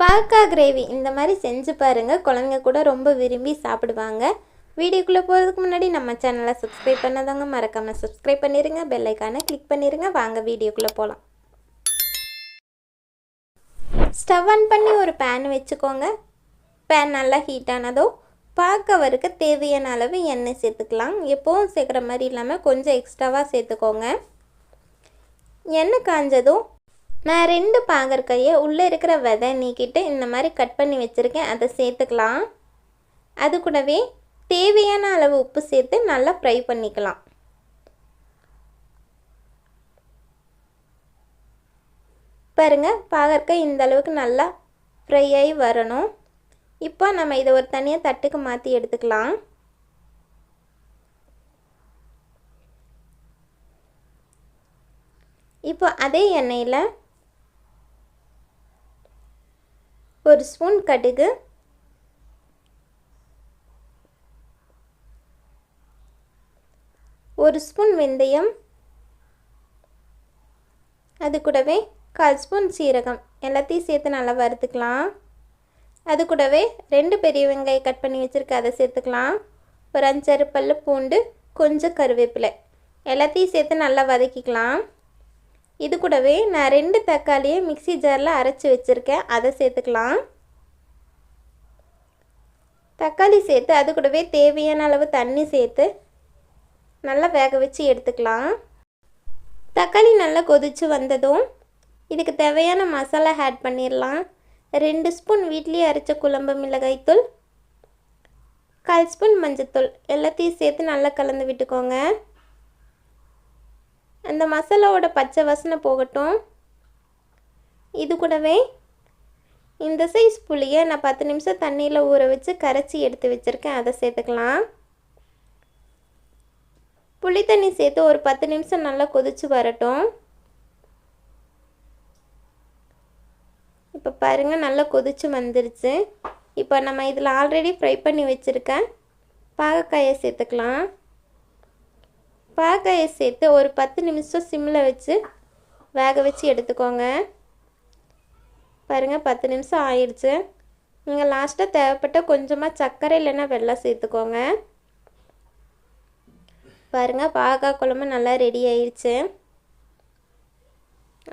Polka gravy இந்த மாதிரி செஞ்சு பாருங்கள் குழந்தைங்க கூட ரொம்ப விரும்பி சாப்பிடுவாங்க. வீடியோக்குள்ளே போகிறதுக்கு முன்னாடி நம்ம சேனலை சப்ஸ்கிரைப் பண்ணாதவங்க மறக்காமல் சப்ஸ்கிரைப் பண்ணிடுங்க பெல்லைக்கான கிளிக் பண்ணிடுங்க வாங்க வீடியோக்குள்ளே போகலாம் ஸ்டவ் ஆன் பண்ணி ஒரு பேன் வச்சுக்கோங்க. பேன் நல்லா ஹீட் ஆனதோ பார்க்க தேவையான அளவு எண்ணெய் சேர்த்துக்கலாம். எப்போவும் சேர்க்குற மாதிரி இல்லாமல் கொஞ்சம் எக்ஸ்ட்ராவாக சேர்த்துக்கோங்க. எண்ணெய் காஞ்சதும் நான் ரெண்டு பாகற்காயை உள்ளே இருக்கிற விதை நீக்கிட்டு இந்த மாதிரி கட் பண்ணி வச்சுருக்கேன். அதை சேர்த்துக்கலாம். அது கூடவே தேவையான அளவு உப்பு சேர்த்து நல்லா ஃப்ரை பண்ணிக்கலாம். பாருங்கள் பாகற்காய் இந்த அளவுக்கு நல்லா ஃப்ரை ஆகி வரணும். இப்போ நம்ம இதை ஒரு தனியாக தட்டுக்கு மாற்றி எடுத்துக்கலாம். இப்போ அதே எண்ணெயில் ஒரு ஸ்பூன் கடுகு. ஒரு ஸ்பூன் வெந்தயம். அது கூடவே கால் ஸ்பூன் சீரகம். எல்லாத்தையும் சேர்த்து நல்லா வறுத்துக்கலாம். அது கூடவே ரெண்டு பெரிய வெங்காயம் கட் பண்ணி வச்சுருக்க அதை சேர்த்துக்கலாம். ஒரு அஞ்சாறு பல்லு பூண்டு கொஞ்சம் கருவேப்பிலை. எல்லாத்தையும் சேர்த்து நல்லா வதக்கிக்கலாம். இது கூடவே நான் ரெண்டு தக்காளியை மிக்சி ஜாரில் அரைச்சி வச்சுருக்கேன். அதை சேர்த்துக்கலாம். தக்காளி சேர்த்து அது கூடவே தேவையான அளவு தண்ணி சேர்த்து நல்லா வேக வச்சு எடுத்துக்கலாம். தக்காளி நல்லா கொதித்து வந்ததும் இதுக்கு தேவையான மசாலா ஆட் பண்ணிடலாம். ரெண்டு ஸ்பூன் வீட்லேயே அரைச்ச குழம்பு மிளகாய்த்தூள் கால் ஸ்பூன் மஞ்சத்தூள் எல்லாத்தையும் சேர்த்து நல்லா கலந்து விட்டுக்கோங்க. அந்த மசாலாவோட பச்சை வசனை போகட்டும். இது கூடவே இந்த சைஸ் புளியை நான் பத்து நிமிஷம் தண்ணியில் ஊற வச்சு கரைச்சி எடுத்து வச்சுருக்கேன். அதை சேர்த்துக்கலாம். புளி தண்ணி சேர்த்து ஒரு பத்து நிமிஷம் நல்லா கொதித்து வரட்டும். இப்போ பாருங்கள் நல்லா கொதித்து வந்துருச்சு. இப்போ நம்ம இதில் ஆல்ரெடி ஃப்ரை பண்ணி வச்சுருக்கேன் பாகக்காயை சேர்த்துக்கலாம். பாகக்காயை சேர்த்து ஒரு பத்து நிமிஷம் சிம்மில் வச்சு வேக வச்சு எடுத்துக்கோங்க. பாருங்கள் பத்து நிமிஷம் ஆயிடுச்சு. நீங்கள் லாஸ்ட்டாக தேவைப்பட்ட கொஞ்சமாக சர்க்கரை இல்லைன்னா வெள்ளம் சேர்த்துக்கோங்க. பாருங்கள் பாகாய் குழம்பு நல்லா ரெடி ஆயிடுச்சு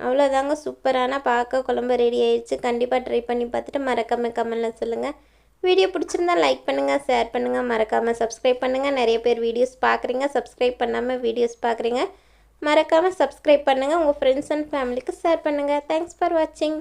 அவ்வளோதாங்க சூப்பரான பாகக்காய் குழம்பு ரெடி ஆயிடுச்சு கண்டிப்பாக ட்ரை பண்ணி பார்த்துட்டு மறக்காமல் கமெண்டில் சொல்லுங்கள் வீடியோ பிடிச்சிருந்தா லைக் பண்ணுங்கள் ஷேர் பண்ணுங்கள் மறக்காமல் சப்ஸ்கிரைப் பண்ணுங்கள் நிறைய பேர் வீடியோஸ் பார்க்குறீங்க சப்ஸ்கிரைப் பண்ணாமல் வீடியோஸ் பார்க்குறீங்க மறக்காமல் சப்ஸ்கிரைப் பண்ணுங்கள் உங்கள் ஃப்ரெண்ட்ஸ் அண்ட் ஃபேமிலிக்கு ஷேர் பண்ணுங்கள் தேங்க்ஸ் ஃபார் வாட்சிங்